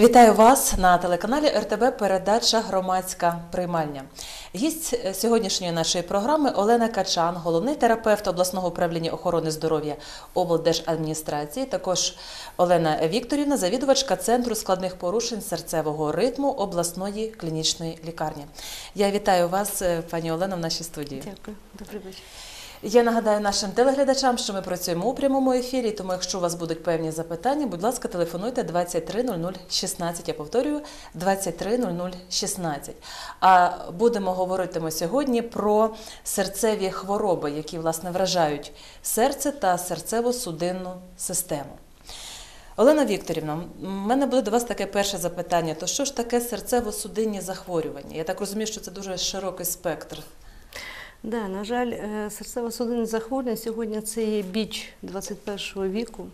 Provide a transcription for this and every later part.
Вітаю вас на телеканалі РТБ. Передача Громадська приймальня. Гість е, сьогоднішньої нашої програми Олена Качан, головний терапевт обласного управління охорони здоров'я облдержадміністрації. Також Олена Вікторівна, завідувачка центру складних порушень серцевого ритму обласної клінічної лікарні. Я вітаю вас, е, пані Олено, в нашій студії. Дякую, добрий вечір. Я нагадаю нашим телеглядачам, що ми працюємо у прямому ефірі, тому якщо у вас будуть певні запитання, будь ласка, телефонуйте 230016. Я повторюю 230016. А будемо говорити ми сьогодні про серцеві хвороби, які власне вражають серце та серцево-судинну систему. Олена Вікторівна, в мене буде до вас таке перше запитання: то що ж таке серцево-судинні захворювання? Я так розумію, що це дуже широкий спектр. Да, на жаль, е, серцево-судинне захворювання сьогодні це є біч 21 віку.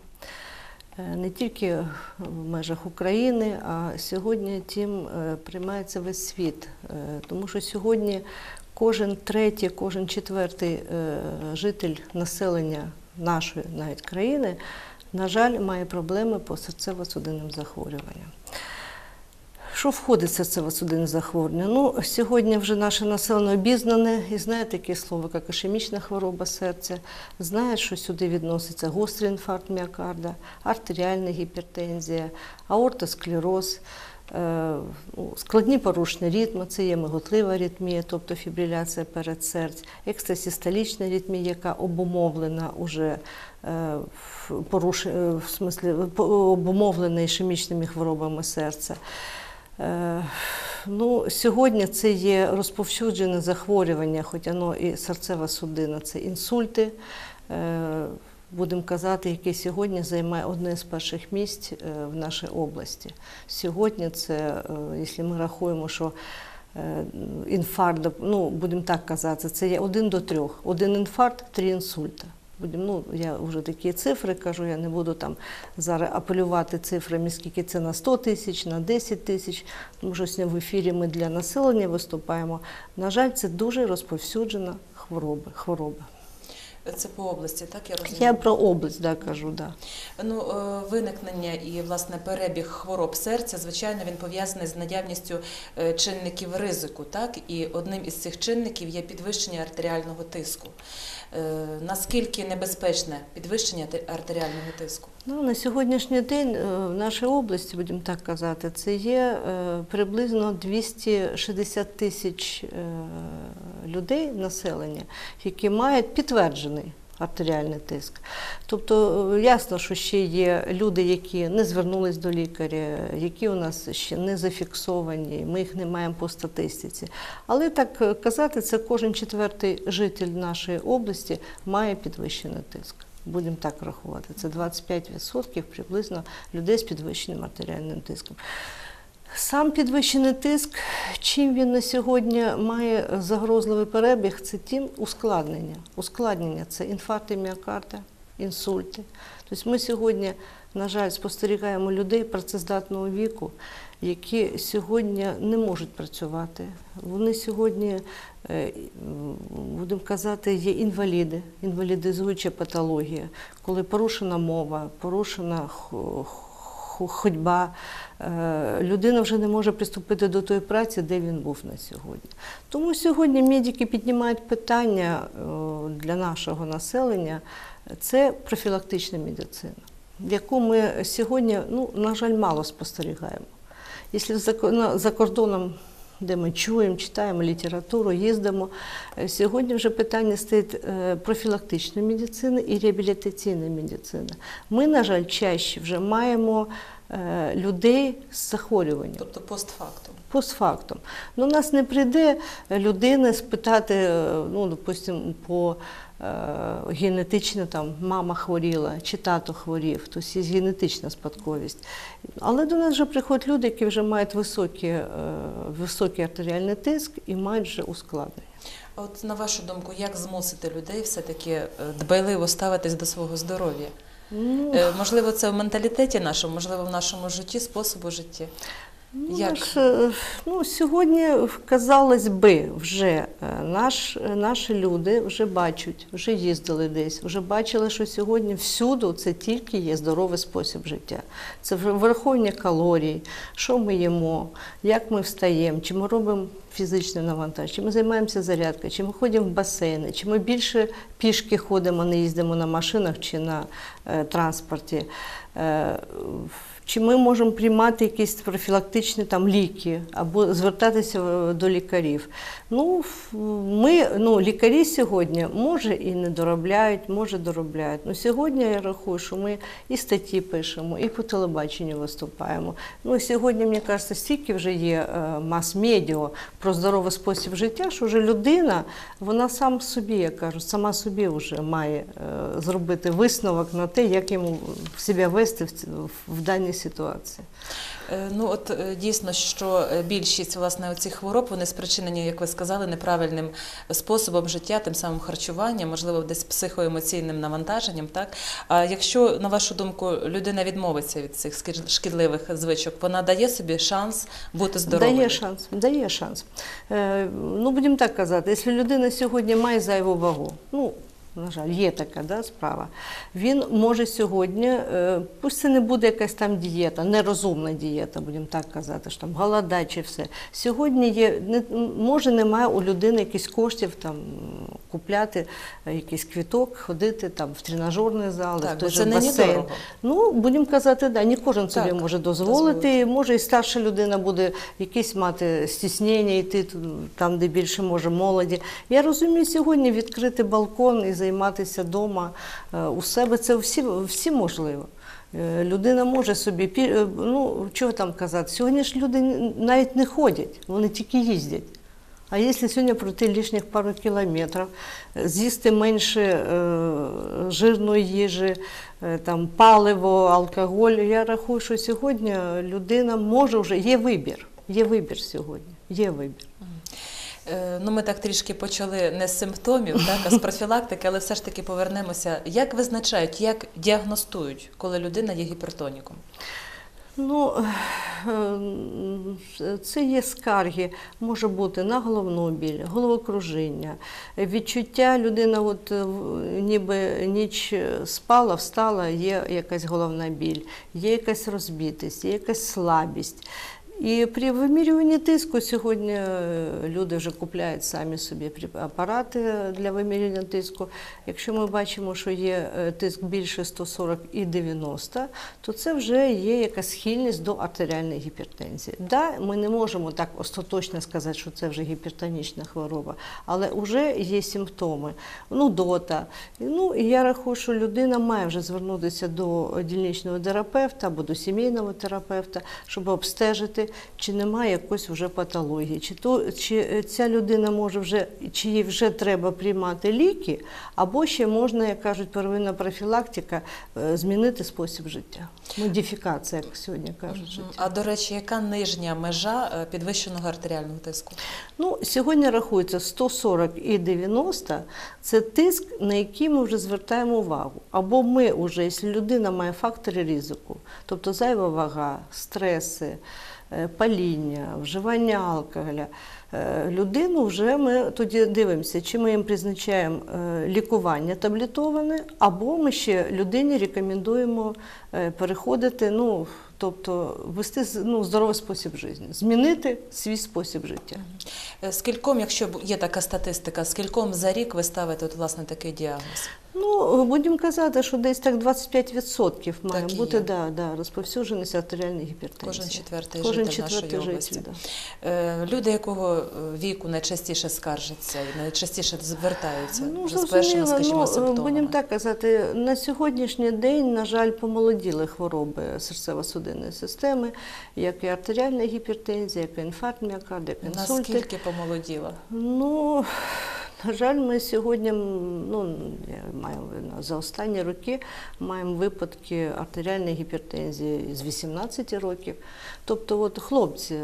Е, Не тільки в межах України, а сьогодні тим е, приймається весь світ. Тому що сьогодні кожен третій, кожен четвертий житель населення нашої навіть країни, на жаль, має проблеми по серцево-судинним захворюванням. Що входить в серцево-судинне захворювання? Ну, сьогодні вже наше населення обізнане і знає таке слово, як ішемічна хвороба серця, знає, що сюди відноситься гострий інфаркт міокарда, артеріальна гіпертензія, аортосклероз, е, ну, складні порушення ритму, це є миготлива аритмія, тобто фібриляція передсердь, екстрасістолічна аритмія, яка обумовлена уже е, в поруш... е, в смислі, обумовлена ішемічними хворобами серця. Е, Ну, сьогодні це є розповсюджене захворювання, хоч воно і серцева судина, це інсульти. е, Будемо казати, яке сьогодні займає одне з перших місць е, в нашій області. Сьогодні це, якщо ми рахуємо, що інфаркт, ну будемо так казати, це є один до трьох. Один інфаркт, три інсульта. Будемо, ну, я вже такі цифри кажу, я не буду там зараз апелювати цифрами, скільки це на 100 тисяч, на 10 тисяч, тому що сьогодні в ефірі ми для населення виступаємо. На жаль, це дуже розповсюджена хвороба. хвороба. Це по області, так я розумію? Я про область да, кажу, да. Ну, е, виникнення і власне перебіг хвороб серця, звичайно, він пов'язаний з наявністю е, чинників ризику, так і одним із цих чинників є підвищення артеріального тиску. Е, Наскільки небезпечне підвищення артеріального тиску? Ну, на сьогоднішній день е, в нашій області, будемо так казати, це є е, приблизно 260 тисяч е, людей населення, які мають підтверджений артеріальний тиск. Тобто ясно, що ще є люди, які не звернулись до лікаря, які у нас ще не зафіксовані, ми їх не маємо по статистиці. Але так казати, це кожен четвертий житель нашої області має підвищений тиск. Будемо так рахувати. Це 25% приблизно людей з підвищеним артеріальним тиском. Сам підвищений тиск, чим він на сьогодні має загрозливий перебіг, це тим ускладнення. Ускладнення це інфаркти міокарда, інсульти. Тобто ми сьогодні, на жаль, спостерігаємо людей працездатного віку, які сьогодні не можуть працювати. Вони сьогодні, е, будемо казати, є інваліди, інвалідизуюча патологія, коли порушена мова, порушена хо- хо- ходьба. Е, Людина вже не може приступити до тої праці, де він був на сьогодні. Тому сьогодні медики піднімають питання е, для нашого населення це профілактична медицина, яку ми сьогодні, ну, на жаль, мало спостерігаємо. Якщо за, ко- за кордоном, де ми чуємо, читаємо літературу, їздимо, е, сьогодні вже питання стоїть е, профілактичної медицини і реабілітаційної медицини. Ми, на жаль, чаще вже маємо е, людей з захворюванням. Тобто постфактум. Постфактум. Ну, у нас не прийде людина спитати, ну, допустимо, по генетично там мама хворіла чи тато хворів, тобто є генетична спадковість. Але до нас вже приходять люди, які вже мають високий, е, високий артеріальний тиск і мають вже ускладнення. От на вашу думку, як змусити людей все-таки е, дбайливо ставитись до свого здоров'я? Ну, Е, Можливо, це в менталітеті нашому, можливо, в нашому житті, способу життя. Ну, Як? наш, е, ну, сьогодні, казалось би, вже е, наш, е, наші люди вже бачать, вже їздили десь, вже бачили, що сьогодні всюди це тільки є здоровий спосіб життя. Це вже враховування калорій, що ми їмо, як ми встаємо, чи ми робимо фізичне навантаження, чи ми займаємося зарядкою, чи ми ходимо в басейни, чи ми більше пішки ходимо, не їздимо на машинах чи на е, транспорті. Е, чи ми можемо приймати якісь профілактичні там ліки або звертатися е, до лікарів? Ну, ми, ну, лікарі сьогодні може і не доробляють, може доробляють. Ну, сьогодні я рахую, що ми і статті пишемо, і по телебаченню виступаємо. Ну, сьогодні, мені кажеться, стільки вже є е, мас-медіа про здоровий спосіб життя, що вже людина, вона сам собі, я кажу, сама собі вже має е, зробити висновок на те, як йому себе вести в даній ситуації. Е, Ну от е, дійсно, що е, більшість власне цих хвороб вони спричинені, як ви сказали, неправильним способом життя, тим самим харчуванням, можливо, десь психоемоційним навантаженням. Так а якщо на вашу думку людина відмовиться від цих шкідливих звичок, вона дає собі шанс бути здоровою? Дає шанс, дає шанс. Ну, будемо так казати, якщо людина сьогодні має зайву вагу, ну, на жаль, є така да, справа. Він може сьогодні, е, пусть це не буде якась там дієта, нерозумна дієта, будемо так казати, що там голода чи все. Сьогодні є, не, може немає у людини якихось коштів там купляти е, якийсь квіток, ходити там в тренажерний зал, Так, в той же басейн. Ну, будемо казати, да, не кожен собі Так, може дозволити. дозволити. Може, і старша людина буде якісь мати стіснення, йти там, де більше може молоді. Я розумію, сьогодні відкрити балкон і займатися вдома у себе це всі, всі можливо. Е, Людина може собі, е, ну чого там казати, сьогодні ж люди навіть не ходять, вони тільки їздять. А якщо сьогодні пройти лишніх пару кілометрів, е, з'їсти менше е, жирної їжі, е, там, паливо, алкоголь, я рахую, що сьогодні людина може вже, є вибір. Є вибір сьогодні, є вибір. Е, Ну, ми так трішки почали не з симптомів, так, а з профілактики, але все ж таки повернемося. Як визначають, як діагностують, коли людина є гіпертоніком? Ну, е, це є скарги, може бути на головну біль, головокружіння, відчуття людина, от е, ніби ніч спала, встала, є якась головна біль, є якась розбитість, є якась слабість. І при вимірюванні тиску сьогодні е, люди вже купляють самі собі апарати для вимірювання тиску. Якщо ми бачимо, що є е, тиск більше 140 і 90, то це вже є якась схильність до артеріальної гіпертензії. Да, ми не можемо так остаточно сказати, що це вже гіпертонічна хвороба, але вже є симптоми. Нудота. Ну, і я рахую, що людина має вже звернутися до дільничного терапевта або до сімейного терапевта, щоб обстежити, чи немає якоїсь вже патології, чи, то, чи ця людина може вже, чи їй вже треба приймати ліки, або ще можна, як кажуть, первинна профілактика, е, змінити спосіб життя. Модифікація, як сьогодні кажуть. життя. А до речі, яка нижня межа е, підвищеного артеріального тиску? Ну, сьогодні рахується 140 і 90 – це тиск, на який ми вже звертаємо увагу. Або ми вже, якщо людина має фактори ризику, тобто зайва вага, стреси, е, паління, вживання алкоголя, е, людину вже ми тоді дивимося, чи ми їм призначаємо е, лікування таблетоване, або ми ще людині рекомендуємо е, переходити, ну, тобто вести ну, здоровий спосіб життя, змінити свій спосіб життя. Е, Скільком, якщо є така статистика, скільком за рік ви ставите от, власне такий діагноз? Ну, будемо казати, що десь так 25% має Так бути да, да, розповсюдженість артеріальної гіпертензії. Кожен четвертий Кожен житель нашої четвертий області. да. Е, Люди якого е, віку найчастіше скаржаться і найчастіше звертаються Ну, вже з першими, скажімо, ну, симптомами? будемо так казати, на сьогоднішній день, на жаль, помолоділи хвороби серцево-судинної системи, як і артеріальна гіпертензія, як і інфаркт міокарда, як інсульти. Наскільки помолоділа? Ну, на жаль, ми сьогодні, ну, я маю за останні роки маємо випадки артеріальної гіпертензії з 18 років. Тобто, от хлопці,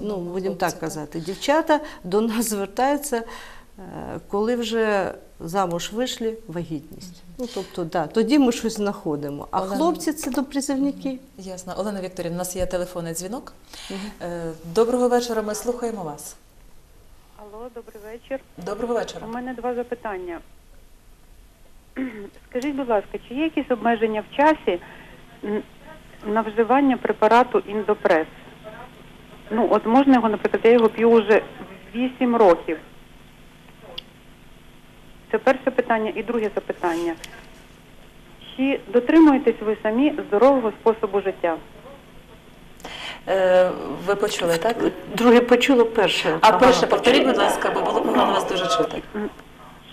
ну, будемо так казати, дівчата до нас звертаються Е, Коли вже замуж вийшли, вагітність. Ну, тобто, да, тоді ми щось знаходимо. А Олена- хлопці це до призовники. Ясно. Олена Вікторівна, у нас є телефонний дзвінок. Е, Доброго вечора, ми слухаємо вас. Алло, добрий вечір. Доброго вечора. У мене два запитання. Скажіть, будь ласка, чи є якісь обмеження в часі на вживання препарату індопрес? Ну, от можна його, наприклад, я його п'ю вже 8 років. Це перше питання. І друге запитання. Чи дотримуєтесь ви самі здорового способу життя? Е, Ви почули, так? Друге почуло перше. А перше, повторіть, будь ласка, бо було погано вас дуже чути.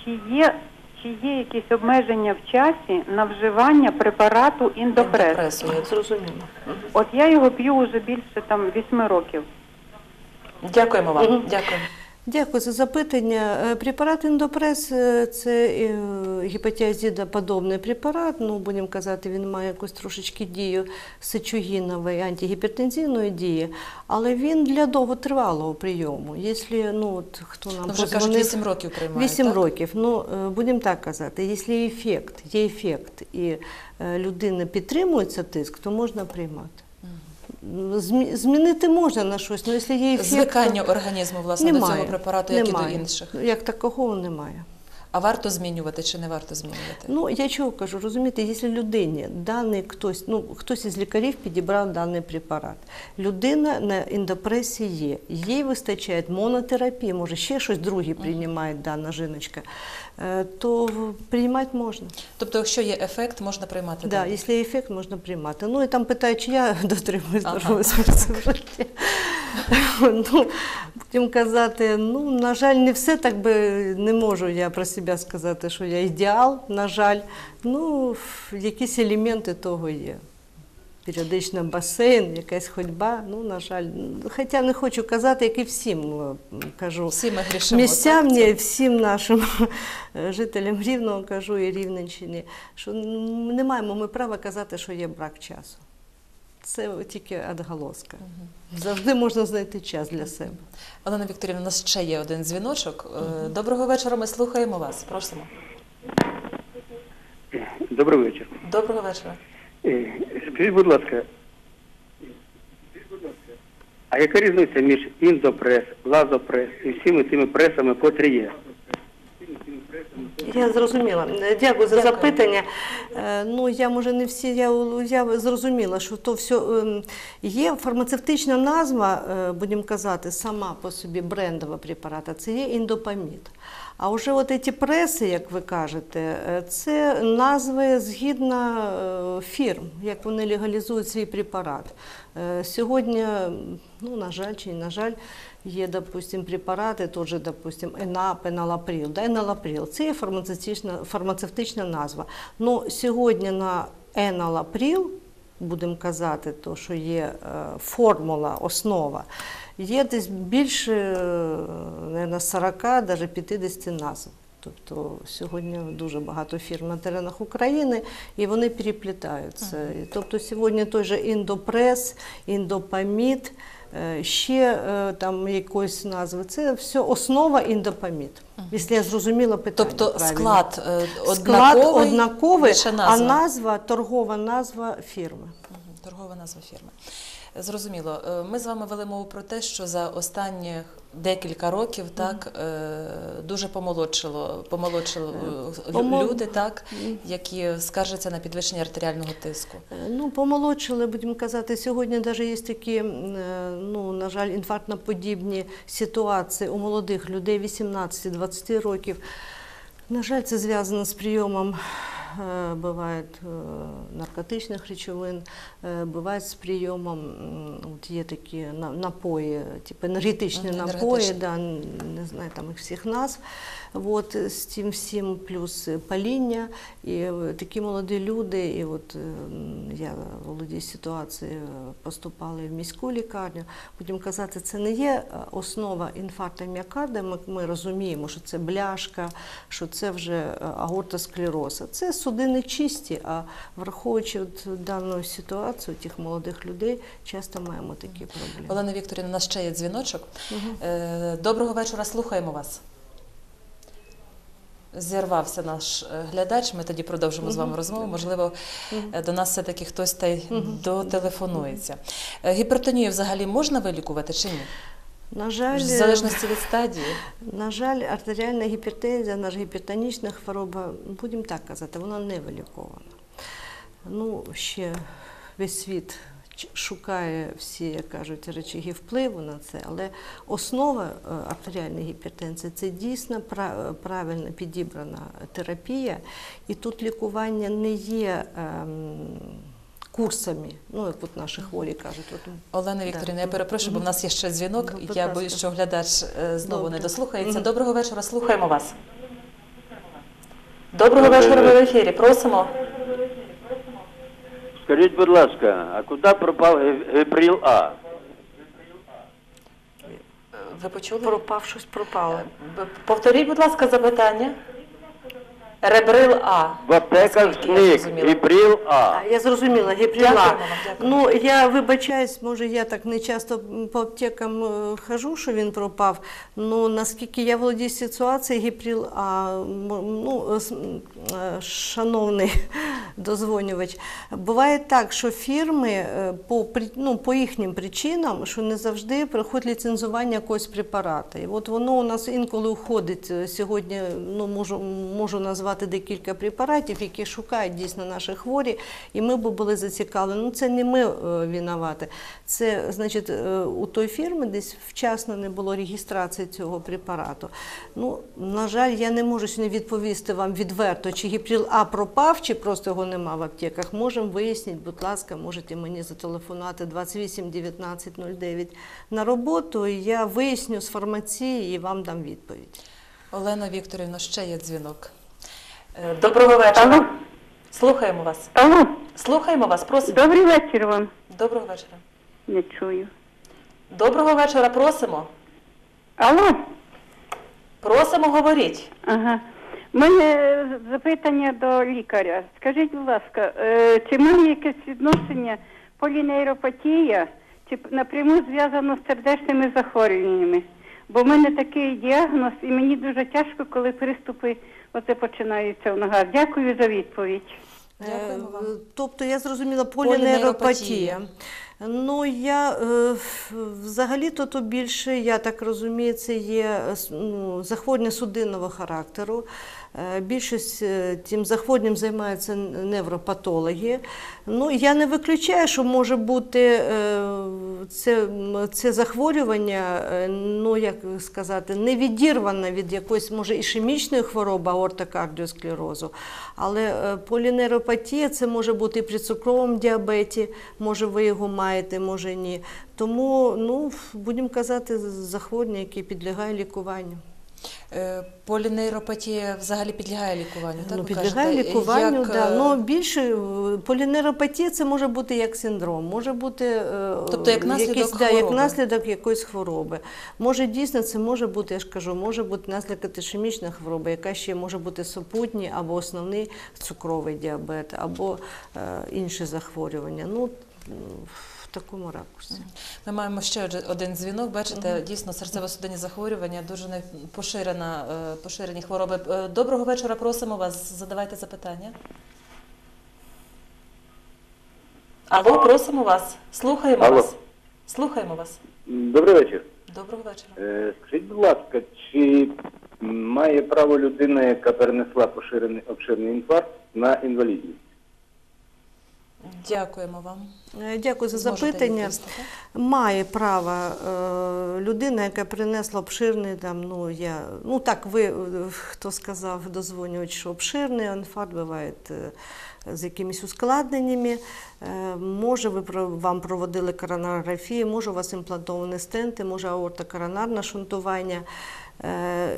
Чи є, чи є якісь обмеження в часі на вживання препарату індопрес? Індопресу, я Зрозуміло. От я його п'ю вже більше там 8 років. Дякуємо вам. Мгм. Дякую. За запитання. Е, Препарат індопрес е, це е, гепатіазидоподобний препарат. Ну, будемо казати, він має якусь трошечки дію сечогінової, антигіпертензивної дії, але він для довготривалого прийому. Якщо ну, от, хто нам Ну, вже кажуть, позвонив- 8 років приймають, 8 так? років. Ну, будемо так казати, якщо ефект, є ефект, і людина підтримується тиск, то можна приймати. Змі- Змінити можна на щось, але якщо є ефект, Звикання то організму, власне, до цього препарату, як і до інших. Як такого немає. А варто змінювати чи не варто змінювати? Ну, я чого кажу, розумієте, якщо людині даний хтось, ну хтось із лікарів підібрав даний препарат, людина на індопресі є, їй вистачає монотерапії, може ще щось друге приймає дана жіночка, то приймати можна. Тобто, якщо є ефект, можна приймати. Да, якщо є ефект, можна приймати. Ну і там питають, чи я дотримуюсь здорового способу життя. ну, будемо казати, ну, на жаль, не все так би не можу я про себе сказати, що я ідеал, на жаль. Ну, якісь елементи того є. Періодично басейн, якась ходьба, ну, на жаль. Хоча не хочу казати, як і всім е, кажу. Всі ми грішимо. Місцям так? мені, всім нашим е, жителям Рівного кажу і Рівненщини, що не маємо ми права казати, що є брак часу. Це тільки адгалоска. Завжди можна знайти час для себе. Олена Вікторівна, у нас ще є один дзвіночок. Е, Доброго вечора, ми слухаємо вас. Просимо. Добрий вечір. Доброго вечора. Е, Скажіть, будь ласка, а яка різниця між індопрес, лазопрес і всіми тими пресами, котрі є? Я зрозуміла. Дякую за Дякую. запитання. Е, Ну, я може не всі, я, я зрозуміла, що то все ем, є фармацевтична назва, е, будемо казати, сама по собі брендова препарата, це є індопамід. А вже от ці преси, як ви кажете, е, це назви згідно фірм, як вони легалізують свій препарат. Сьогодні, ну, на жаль, чи на жаль, є, допустим, препарати, тот же, допустим, ЕНАП, Еналаприл. Да, Еналаприл – це є фармацевтична, фармацевтична назва. Ну, сьогодні на Еналаприл, будемо казати, то, що є е, формула, основа, є десь більше, е, 40, навіть 50 назв. Тобто сьогодні дуже багато фірм на теренах України і вони переплітаються. Тобто сьогодні той же індопрес, індопамід, ще е, там якоїсь назви. Це все основа індопамід. Якщо я зрозуміла питання. Тобто правильно. склад е, Склад однаковий, однаковий, лише а назва. назва торгова назва фірми. Торгова назва фірми. Зрозуміло. Е, Ми з вами вели мову про те, що за останні декілька років так е, дуже помолодшило, помолодшило е, Помол- люди, так, які скаржаться на підвищення артеріального тиску. Ну, помолодшили, будемо казати, сьогодні навіть є такі, ну, на жаль, інфарктно-подібні ситуації у молодих людей 18-20 років. На жаль, це зв'язано з прийомом. Е, Буває е, наркотичних речовин, е, буває з прийомом, от є такі на- напої, типу енергетичні напої, да, не знаю там їх всіх назв. От, з цим всім плюс паління. І е, такі молоді люди, і от я володію ситуацією, поступали в міську лікарню. Будемо казати, це не є основа інфаркту міокарда. Ми, розуміємо, що це бляшка, що це вже е, аортосклероз. А Це судини чисті, а враховуючи от дану ситуацію тих молодих людей, часто маємо такі проблеми. Олена Вікторівна, у нас ще є дзвіночок. Е, Доброго вечора, слухаємо вас. Зірвався наш е, глядач. Ми тоді продовжимо з вами розмову. Можливо, е, до нас все-таки хтось та й дотелефонується. Гіпертонію взагалі можна вилікувати чи ні? На жаль, В залежності від стадії. На жаль, артеріальна гіпертензія, наша гіпертонічна хвороба, будемо так казати, вона не вилікована. Ну, ще весь світ шукає всі, як кажуть, речаги впливу на це, але основа е, артеріальної гіпертензії це дійсно правильно підібрана терапія, і тут лікування не є ем, курсами, ну як от наші хворі кажуть. От, Олена Вікторівна, я перепрошую, бо в нас є ще дзвінок. Ну, будь Я ласка. боюсь, що глядач е, знову не дослухається. Доброго вечора, слухаємо вас. Доброго Добрий вечора, ви в вечір. ефірі. Просимо. Скажіть, будь ласка, а куди пропав Ге- Гебріл А? Ви почули? пропав щось пропало. Б- Повторіть, будь ласка, запитання. Ребрил А. В аптеках Наскільки я зрозуміла. Гебріл А. А, я зрозуміла, гіпріла. Дякуємо. Ну, я вибачаюсь, може, я так не часто по аптекам е, хожу, що він пропав. Ну, наскільки я володію ситуацією, гіпріл, а ну, е, шановний дозвонювач, буває так, що фірми е, по, ну, по їхнім причинам, що не завжди проходить ліцензування якогось препарата. І от воно у нас інколи уходить сьогодні, ну, можу, можу назвати декілька препаратів, які шукають дійсно наші хворі, і ми б були зацікавлені. Ну, це не ми е, винувати. Це, значить, е, у той фірми десь вчасно не було реєстрації цього препарату. Ну, на жаль, я не можу сьогодні відповісти вам відверто, чи гіпріл А пропав, чи просто його нема в аптеках. Можемо вияснити, будь ласка, можете мені зателефонувати 28 19 09 на роботу, і я виясню з фармації і вам дам відповідь. Олена Вікторівна, ще є дзвінок. Е, Доброго вечора. Алло. Слухаємо вас. Алло, Слухаємо вас, просимо. добрий вечір вам. Доброго вечора. Не чую. Доброго вечора, просимо. Алло, Просимо, говоріть. ага. У мене запитання до лікаря. Скажіть, будь ласка, е, чи має якесь відношення полінейропатія, чи напряму зв'язано з сердечними захворюваннями? Бо в мене такий діагноз, і мені дуже тяжко, коли приступи оце починається в ногах. Дякую за відповідь. Дякуємо вам. Е, Тобто я зрозуміла Полінейропатія. полінейропатія. Ну, я е, взагалі-то то більше, я так розумію, це є е, ну, захворювання судинного характеру. Е, Більшість е, тим захворюванням займаються невропатологи. Ну, я не виключаю, що може бути е, це, це захворювання, ну як сказати, не відірване від якоїсь, може, ішемічної хвороби, аортокардіосклерозу. Але полінейропатія це може бути і при цукровому діабеті, може ви його маєте, може ні. Тому, ну, будемо казати, захворювання, яке підлягає лікуванню. Е, Полінейропатія взагалі підлягає лікуванню, так ну, ви підлягає кажете? лікуванню, Як, да. е, ну, більше е, полінейропатія це може бути як синдром, може бути Тобто як наслідок якийсь, да, як наслідок якоїсь хвороби. Може дійсно це може бути, я ж кажу, може бути наслідок ішемічної хвороби, яка ще може бути супутній або основний цукровий діабет, або е, інші захворювання. Ну, такому ракурсі. Ми маємо ще один- дзвінок. Бачите, дійсно серцево-судинні захворювання дуже не- поширена, е, поширені хвороби. Е, Доброго вечора, просимо вас. Задавайте запитання. Алло, просимо вас. Слухаємо Алло. вас. Слухаємо вас. Добрий вечір. Доброго вечора. Е, Скажіть, будь ласка, чи має право людина, яка перенесла поширений обширний інфаркт на інвалідність? Дякуємо вам. Е, Дякую за Зможете запитання. відповісти. Має право е, людина, яка принесла обширний там, ну я ну так ви е, хто сказав, дозвонювач, що обширний інфаркт буває з якимись ускладненнями. Може, ви вам проводили коронарографію, може, у вас імплантовані стенти, може аортокоронарне шунтування. Е,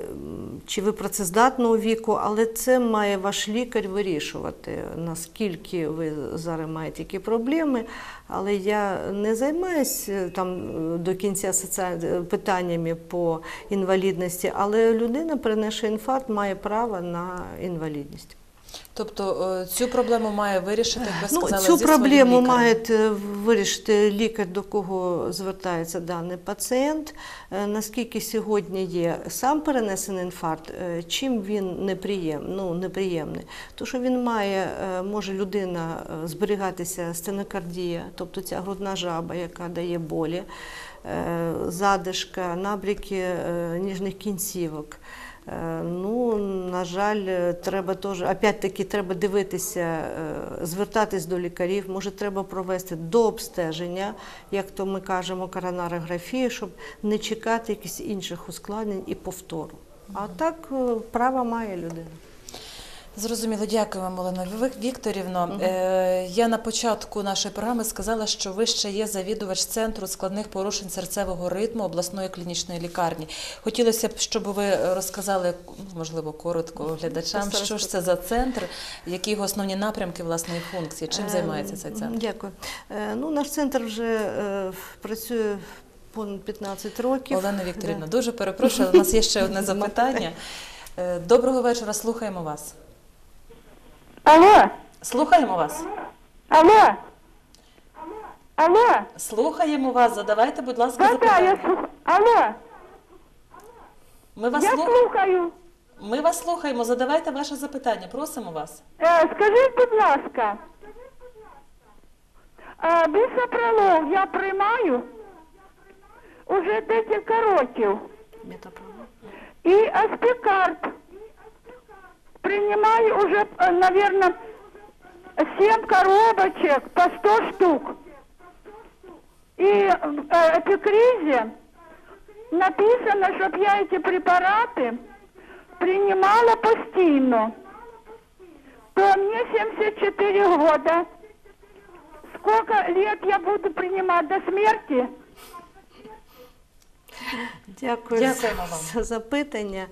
Чи ви працездатного віку, але це має ваш лікар вирішувати, наскільки ви зараз маєте які проблеми. Але я не займаюся там е, до кінця питаннями по інвалідності, але людина, перенесши інфаркт, має право на інвалідність. Тобто е, цю проблему має вирішити, як ви Ну, цю зі проблему лікарем. має е, вирішити лікар, до кого звертається даний пацієнт. Е, Наскільки сьогодні є сам перенесений інфаркт, чим він неприєм, ну, неприємний? То, що він має, може людина зберігатися стенокардія, тобто ця грудна жаба, яка дає болі, задишка, набряки е, ніжних кінцівок. Е, Ну, на жаль, е, треба теж, опять-таки, треба дивитися, е, звертатись до лікарів. Може, треба провести до обстеження, як то ми кажемо, коронарографію, щоб не чекати якихось інших ускладнень і повтору. А так право має людина. Зрозуміло, дякую вам, Олена Вік- Вікторівно. Е, я на початку нашої програми сказала, що ви ще є завідувач центру складних порушень серцевого ритму обласної клінічної лікарні. Хотілося б, щоб ви розказали, можливо, коротко глядачам, що ж це за центр, які його основні напрямки власної функції, чим Е, займається цей центр? Дякую. Е, Ну, наш центр вже е, працює понад 15 років. Олена Вікторівна, Да. дуже перепрошую, у нас є ще одне запитання. Доброго вечора, слухаємо вас. Алло, Слухаємо вас. алло, алло, Слухаємо вас. Задавайте, будь ласка, запитання. Алло, Ми вас я слухаємо. слухаю. Ми вас слухаємо. Задавайте ваше запитання. Просимо вас. Е, скажіть, будь ласка, е, бісопролог я приймаю уже декілька років. Метапролог. І аспікарт приймаю уже, е, наверное, 7 коробочек по 100 штук. І в е, епікризі написано, щоб я ці препарати принимала постійно. То мне 74 года. Сколько лет я буду принимать до смерти? Дякую Дякуємо за, вам. за запитання.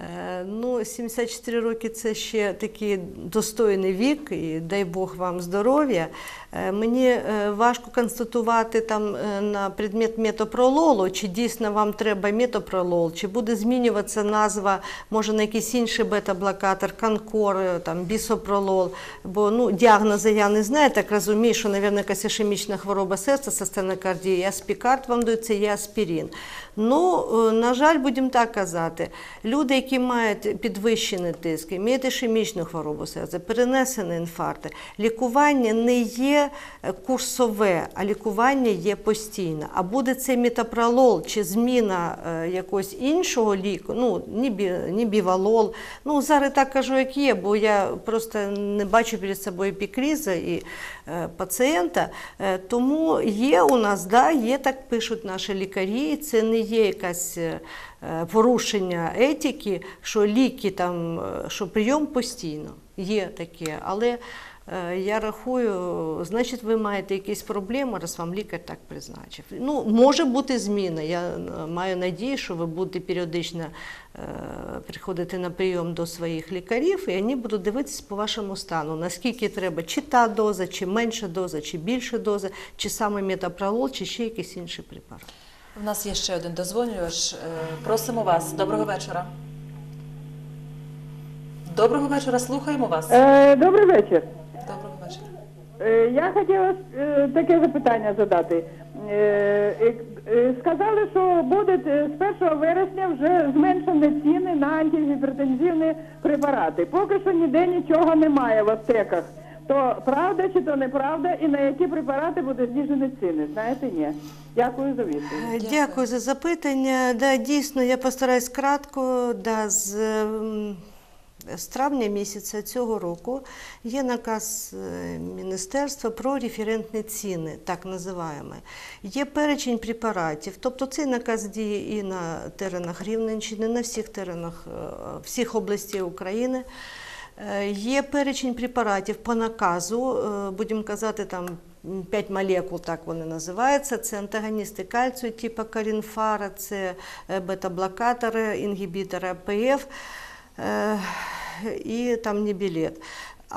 Е, Ну, 74 роки це ще такий достойний вік, і дай Бог вам здоров'я. Е, Мені е, важко констатувати там на предмет метопрололу, чи дійсно вам треба метопролол, чи буде змінюватися назва, може на якийсь інший бета-блокатор, конкор, там, бісопролол. Бо ну, діагнози я не знаю, так розумію, що, мабуть, якась ішемічна хвороба серця, стенокардія, аспікарт вам дається, є аспірин. Ну, на жаль, будемо так казати, люди, які мають підвищений тиск, мають ішемічну хворобу серця, перенесені інфаркти, лікування не є е, курсове, а лікування є постійне. А буде це метапролол чи зміна е, якогось іншого ліку, ну, ні, бівалол. Ну, зараз так кажу, як є, бо я просто не бачу перед собою епікриза і е, пацієнта. Тому є у нас, да, є, так пишуть наші лікарі, це не є якась порушення етики, що ліки там, е, що прийом постійно. Є таке, але е, я рахую, значить, ви маєте якісь проблеми, раз вам лікар так призначив. Ну, може бути зміна. Я е, маю надію, що ви будете періодично е, приходити на прийом до своїх лікарів, і вони будуть дивитися по вашому стану, наскільки треба, чи та доза, чи менша доза, чи більша доза, чи саме метапролол, чи ще якийсь інший препарат. У нас є ще один дозвонювач. Е, Просимо вас. Доброго вечора. Доброго вечора, слухаємо вас. Е, добрий вечір. Доброго вечора. Е, я хотіла е, таке запитання задати. Е, е, е, сказали, що буде з 1 вересня вже зменшені ціни на антигіпертензивні препарати. Поки що ніде нічого немає в аптеках. То правда чи то неправда, і на які препарати буде знижені ціни? Знаєте, ні. Дякую за відповідь. Е, Дякую за запитання. Да, дійсно, я постараюсь кратко. Да, з, з травня місяця цього року є наказ е, Міністерства про референтні ціни, так називаємо. Є перечень препаратів, тобто цей наказ діє і на теренах Рівненщини, на всіх теренах е, всіх областей України. Е, Є перечень препаратів по наказу, е, будемо казати, там 5 молекул, так вони називаються. Це антагоністи кальцію, типу карінфара, це е, бета-блокатори, інгібітори АПФ і там нібілет.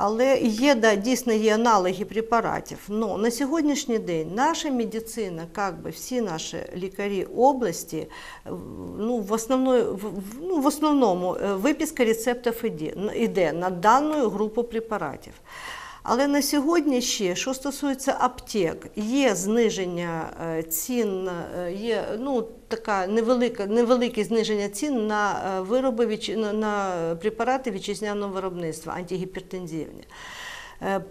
Але є, да, дійсно є аналоги препаратів. Но на сьогоднішній день наша медицина, як би всі наші лікарі області, ну, в, основної, в, в- ну, в основному е, виписка рецептів іде, іде на дану групу препаратів. Але на сьогодні ще, що стосується аптек, є зниження е, цін, е, є ну, така невелика, невелике зниження цін на е, вироби на, препарати вітчизняного виробництва, антигіпертензивні.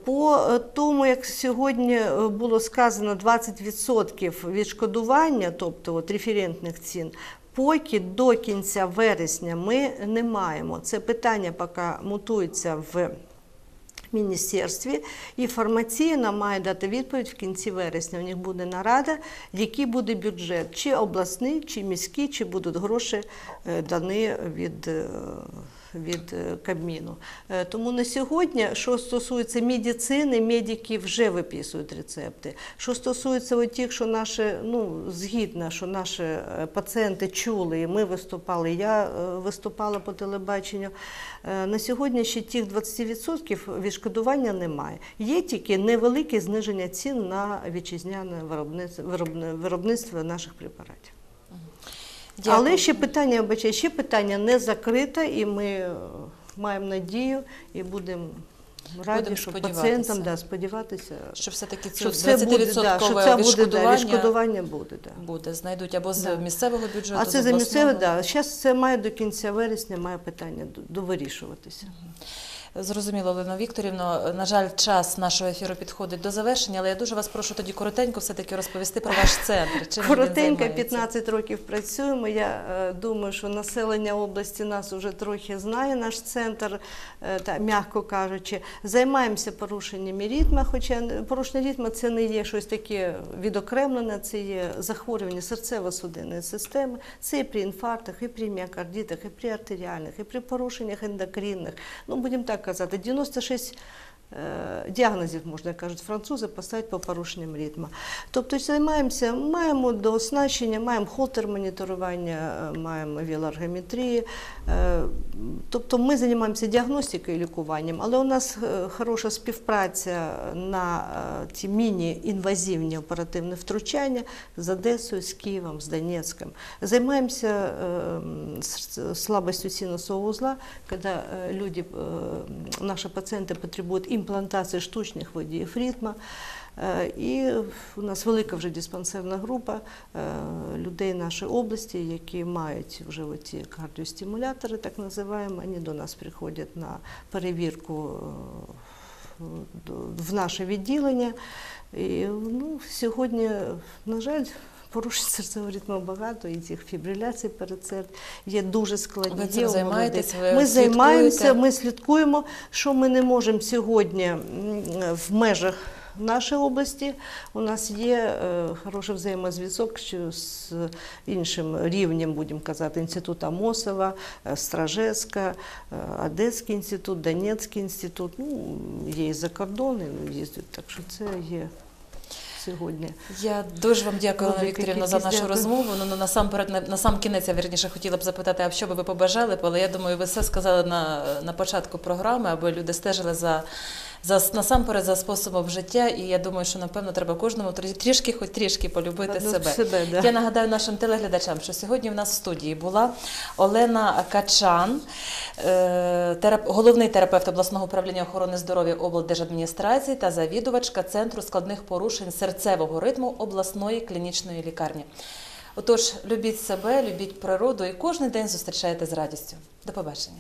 По тому, як сьогодні було сказано, 20% відшкодування, тобто от референтних цін, поки до кінця вересня ми не маємо. Це питання поки мутується в міністерстві, і фармація нам має дати відповідь в кінці вересня. У них буде нарада, який буде бюджет, чи обласний, чи міський, чи будуть гроші е, дані від. Від е, Кабміну. Е, Тому на сьогодні, що стосується медицини, медики вже виписують рецепти. Що стосується тих, що наші, ну, згідно, що наші е, пацієнти чули, і ми виступали, я виступала по телебаченню, на сьогодні ще тих 20% відшкодування немає. Є тільки невелике зниження цін на вітчизняне виробництво наших препаратів. Дякую. Але ще питання, я ще питання не закрите, і ми е, маємо надію і будемо раді, що пацієнтам да, сподіватися, Що все-таки все буде, да, що це буде, да, відшкодування буде. Да. буде, знайдуть або з Да. місцевого бюджету, А це за місцеве, обласного. да. Зараз це має до кінця вересня, має питання до- довирішуватися. Зрозуміло, Олена Вікторівна. На жаль, час нашого ефіру підходить до завершення, але я дуже вас прошу тоді коротенько все-таки розповісти про ваш центр. Чим Коротенько, займається. 15 років працюємо. Я е, думаю, що населення області нас вже трохи знає, наш центр, е, та, м'яко кажучи. Займаємося порушеннями ритму, хоча порушення ритму це не є щось таке відокремлене, це є захворювання серцево-судинної системи, це і при інфарктах, і при міокардитах, і при артеріальних, і при порушеннях ендокринних. Ну, будемо так казати, 96 Е, діагнозів, можна кажуть, французи поставити по порушенням ритму. Тобто займаємося, маємо до оснащення, маємо холтер-моніторування, е, маємо віларгометрії. Е, Тобто ми займаємося діагностикою і лікуванням, але у нас е, хороша співпраця на е, ті міні-інвазивні оперативні втручання з Одесою, з Києвом, з Донецьком. Займаємося е, м, с- слабостью синусового узла, когда э, люди, э, наши пациенты потребуют имплантации штучних водіїв ритма. Е, І у нас велика вже диспансерна група е, людей нашої області, які мають вже ці кардіостимулятори, так називаємо. Вони до нас приходять на перевірку е, в наше відділення. І ну, сьогодні, на жаль, порушень серцевого ритму багато, і цих фібриляцій перед серцем є дуже складні. Ви цим займаєтесь, ви Ми займаємося, ми слідкуємо, що ми не можемо сьогодні в межах нашої області. У нас є е, хороший взаємозв'язок з іншим рівнем, будемо казати, інститут Амосова, е, Стражевська, е, Одеський інститут, Донецький інститут. Ну, є і за кордон, і їздять, так що це є сьогодні. Я дуже вам дякую, Олена Вікторівна, за нашу дякую. розмову. Ну, ну, насамперед, на, на сам кінець я вірніше хотіла б запитати, а що би ви побажали, але я думаю, ви все сказали на, на початку програми, аби люди стежили за, за насамперед за способом життя. І я думаю, що напевно треба кожному трішки, хоч трішки полюбити Ну, себе. себе, да. Я нагадаю нашим телеглядачам, що сьогодні в нас в студії була Олена Качан, е, терап- головний терапевт обласного управління охорони здоров'я облдержадміністрації та завідувачка центру складних порушень серцевого ритму обласної клінічної лікарні. Отож, любіть себе, любіть природу і кожен день зустрічайте з радістю. До побачення.